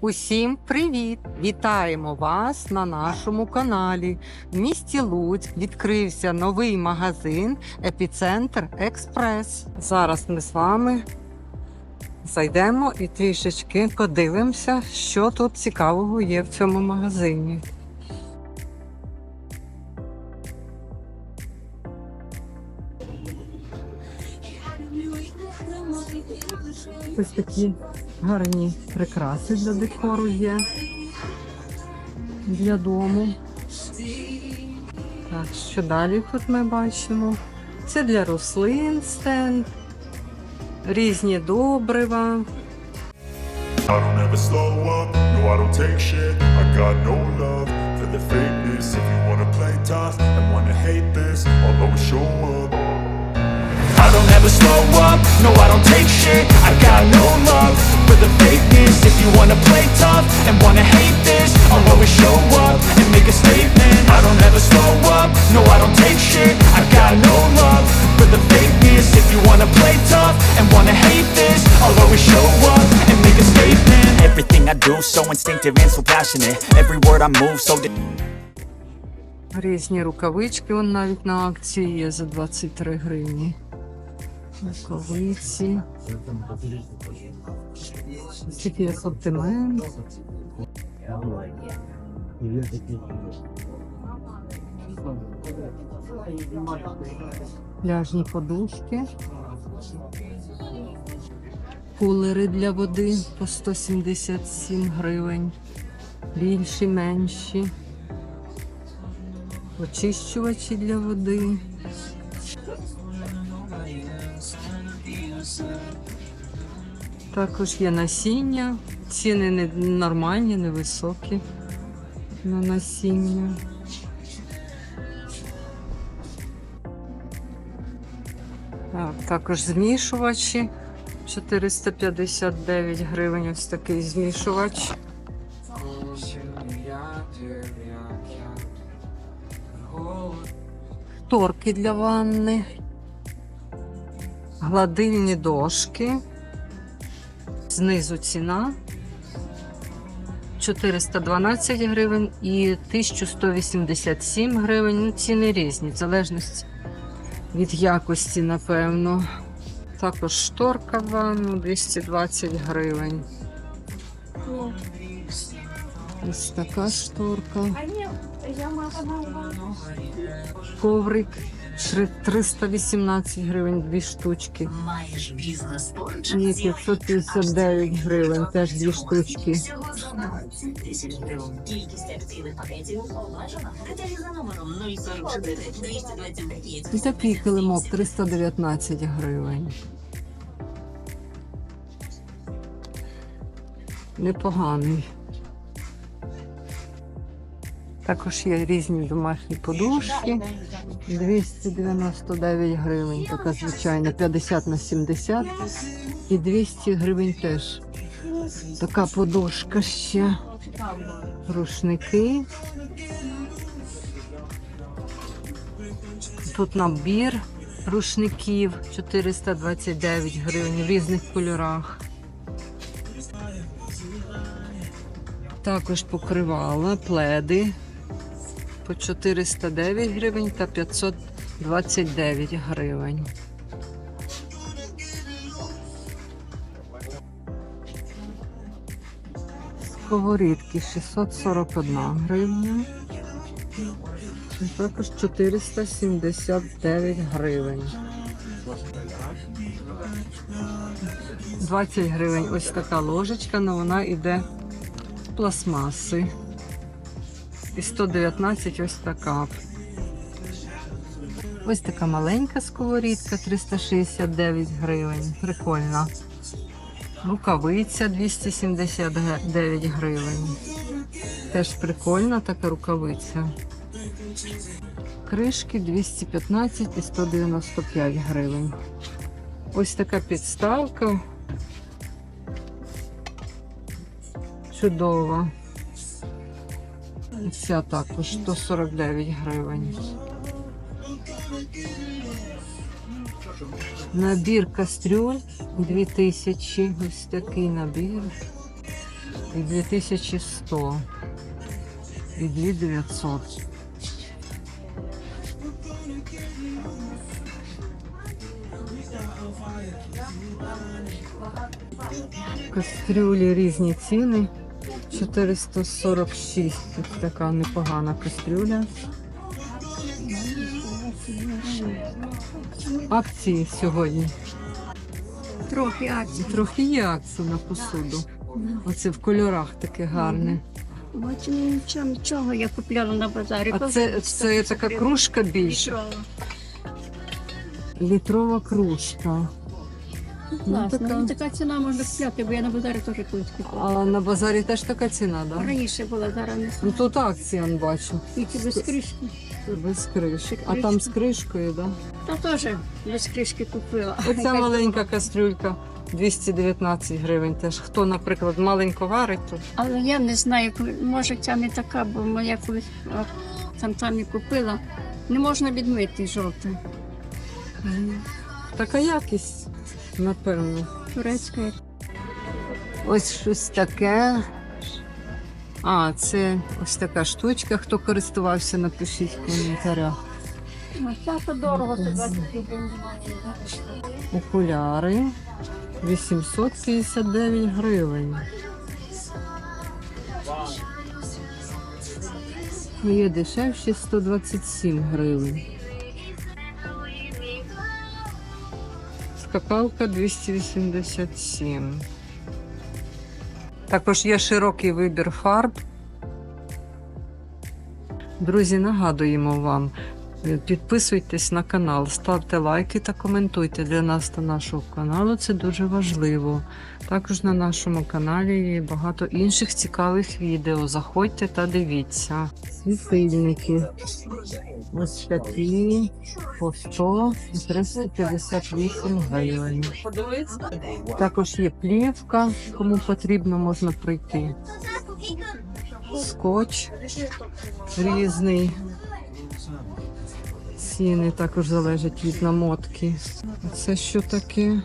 Усім привіт! Вітаємо вас на нашому каналі. В місті Луцьк відкрився новий магазин Епіцентр Експрес. Зараз ми з вами зайдемо і трішечки подивимося, що тут цікавого є в цьому магазині. Ось такі гарні прикраси для декору є для дому. Так, що далі тут ми бачимо? Це для рослин стенд, різні добрива. I don't ever slow up, no I don't take shit I got no you wanna play tough and wanna hate this I'll always show up and make a statement I don't ever slow up, no I don't take shit I got no love for the fakeness If you wanna play tough and wanna hate this I'll always show up and make a statement Everything I do so instinctive and so passionate Every word I move so de- Різні рукавички, он навіть на акції є за 23 гривні. Рукавиці. Такий асортимент. Пляжні подушки. Кулери для води по 177 гривень. Більші, менші. Очищувачі для води. Також є насіння. Ціни не нормальні, невисокі на насіння. Так, також змішувачі. 459 гривень ось такий змішувач. Торки для ванни. Гладильні дошки. Знизу ціна 412 гривень і 1187 гривень. Ну, ціни різні, в залежності від якості, напевно. Також шторка в ванну 220 гривень. Ось така шторка. Коврик 318 гривень, дві штучки. Маєш бізнес поруч. І 559 гривень, теж дві штучки. Всього 12 тисяч гривень. Кількість акційних пакетів обмежена. Деталі за номером 044 225. І такий килимок 319 гривень. Непоганий. Також є різні домашні подушки. 299 гривень, така звичайна, 50 на 70. І 200 гривень теж. Така подушка ще. Рушники. Тут набір рушників 429 гривень в різних кольорах. Також покривала пледи по 409 гривень та 529 гривень. Сковорідки 641 гривня. І також 479 гривень. 20 гривень ось така ложечка, але вона йде пластмаси. І 119 ось така. Ось така маленька сковорідка 369 гривень. Прикольна. Рукавиця 279 гривень. Теж прикольна така рукавиця. Кришки 215 і 195 гривень. Ось така підставка. Чудова. Ця також 149 гривень. Набір кастрюль 2000. Ось такий набір. і 2100, і 2900. Кастрюлі різні ціни. 446. Ось така непогана кастрюля. Акції сьогодні. Трохи акцій. Трохи є акції на посуду. Оце в кольорах таке гарне. Бачу, нічого, нічого я купляла на базарі. А це, це така кружка більша. Літрова кружка. Класно. така. Ну, така ціна можна купляти, бо я на базарі теж колись купила. А на базарі теж така ціна, так? Да? Раніше була, зараз не Ну тут акція он бачу. Тільки без кришки. Без кришок. А там з кришкою, так? Да? Та теж без кришки купила. Оця маленька кастрюлька 219 гривень теж. Хто, наприклад, маленько варить тут. Але я не знаю, може ця не така, бо моя колись там там і купила. Не можна відмити жовте. Така якість, напевно. Турецька. Ось щось таке. А, це ось така штучка. Хто користувався, напишіть в коментарях. Це дорого, це 20 гривень. Окуляри 859 гривень. Є дешевші 127 гривень. Скакалка 287. Також є широкий вибір фарб. Друзі, нагадуємо вам, е, підписуйтесь на канал, ставте лайки та коментуйте для нас та нашого каналу. Це дуже важливо. Також на нашому каналі є багато інших цікавих відео. Заходьте та дивіться. Світильники. Ось такі по 100 і 358 гривень. Також є плівка, кому потрібно, можна прийти. Скотч різний. Ціни також залежать від намотки. Це що таке?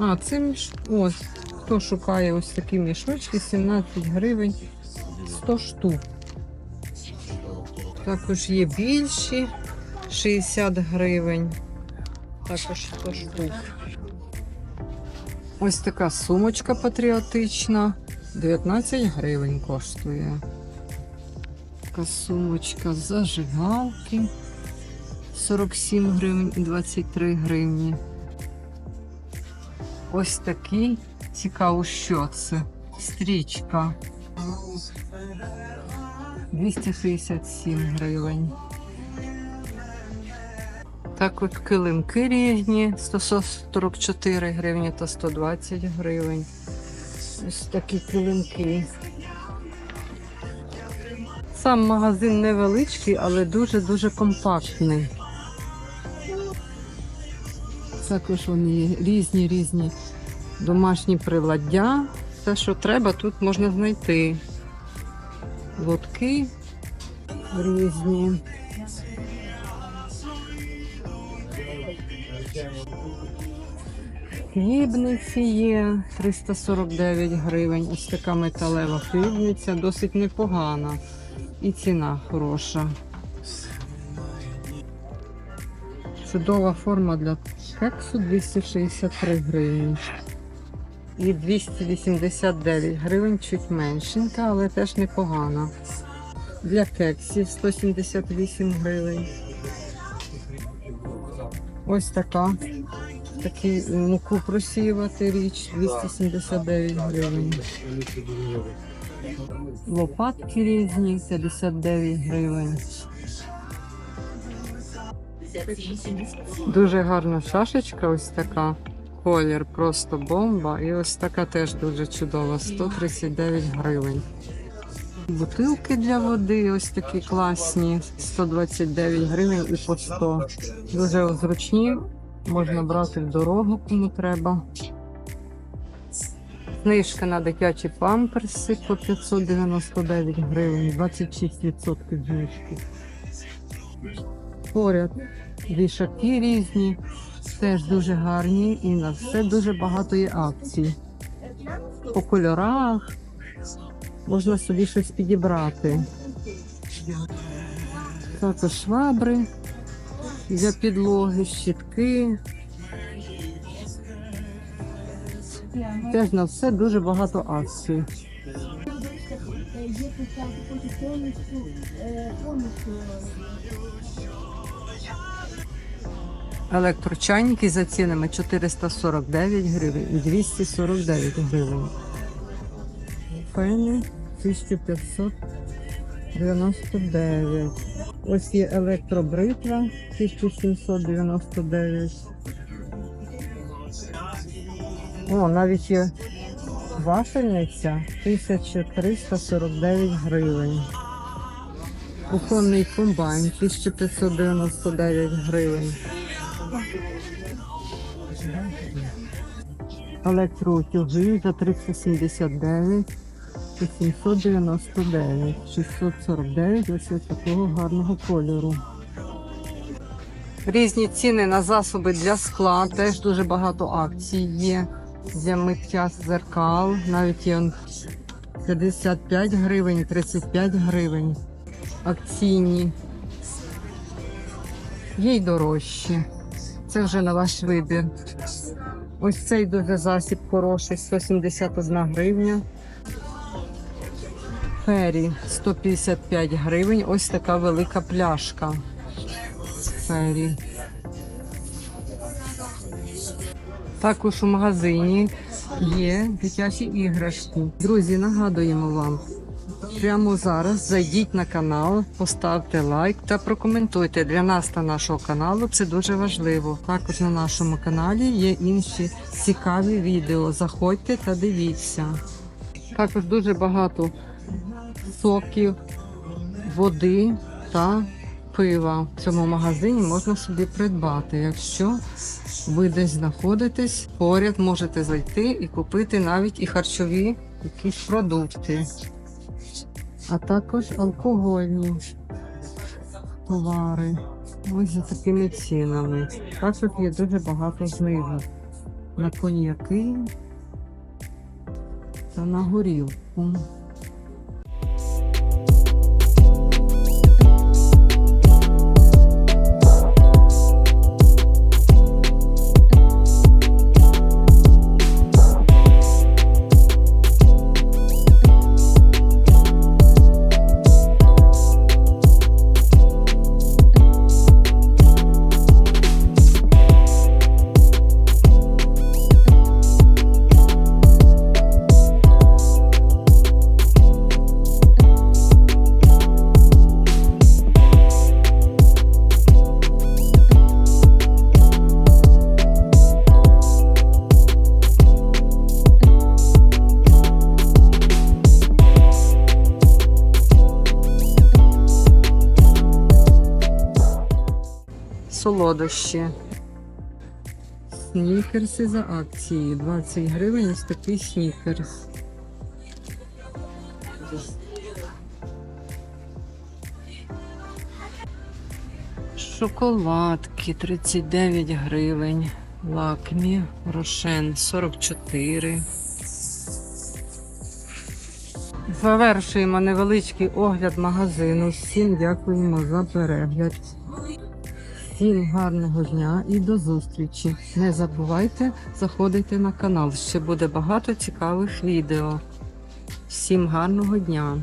А, це міш... ось. Хто шукає ось такі мішочки, 17 гривень 100 штук. Також є більші 60 гривень. Також 100 штук. Ось така сумочка патріотична. 19 гривень коштує. Така сумочка зажигалки. 47 гривень і 23 гривні. Ось такий. Цікаво, що це. Стрічка. 267 гривень. Так от килимки різні 144 гривні та 120 гривень. Ось такі килимки. Сам магазин невеличкий, але дуже-дуже компактний. Також вони різні різні домашні приладдя. Все, що треба, тут можна знайти. Лотки різні. Хлібниці є 349 гривень. Ось така металева хлібниця, досить непогана. І ціна хороша. Чудова форма для кексу 263 гривні. І 289 гривень, чуть меншенька, але теж непогана. Для кексів 178 гривень. Ось така. Такий е, муку просіювати річ 279 гривень. Лопатки різні 59 гривень. Дуже гарна шашечка, ось така. Колір просто бомба. І ось така теж дуже чудова. 139 гривень. Бутилки для води, ось такі класні, 129 гривень і по 100. Дуже зручні, можна брати в дорогу, кому треба. Знижка на дитячі памперси по 599 гривень, 26% знижки. Поряд вішаки різні, теж дуже гарні і на все дуже багато є акцій. По кольорах Можна собі щось підібрати. Також швабри для підлоги, щітки. Теж на все дуже багато акцій. Електрочайники за цінами 449 гривень і 249 гривень. Фени 1599. Ось є електробритва 1799. О, навіть є вафельниця 1349 гривень. Кухонний комбайн 1599 гривень. Електроутюги за 379 і 799, 649 ось такого гарного кольору. Різні ціни на засоби для скла, теж дуже багато акцій є. Для миття зеркал, навіть є 55 гривень, 35 гривень. Акційні. Є й дорожчі. Це вже на ваш вибір. Ось цей дуже засіб хороший, 171 гривня. Фері 155 гривень. Ось така велика пляшка. Фері. Також у магазині є дитячі іграшки. Друзі, нагадуємо вам. Прямо зараз зайдіть на канал, поставте лайк та прокоментуйте. Для нас та нашого каналу це дуже важливо. Також на нашому каналі є інші цікаві відео. Заходьте та дивіться. Також дуже багато соків, води та пива в цьому магазині можна собі придбати. Якщо ви десь знаходитесь, поряд можете зайти і купити навіть і харчові якісь продукти, а також алкогольні товари. Ось за такими цінами. Також є дуже багато знижок на коньяки та на горілку. Солодощі. Снікерси за акцією. 20 гривень ось такий снікерс. Шоколадки 39 гривень. Лакмі, рошен 44. Завершуємо невеличкий огляд магазину. Всім дякуємо за перегляд. Всім гарного дня і до зустрічі. Не забувайте заходити на канал. Ще буде багато цікавих відео. Всім гарного дня!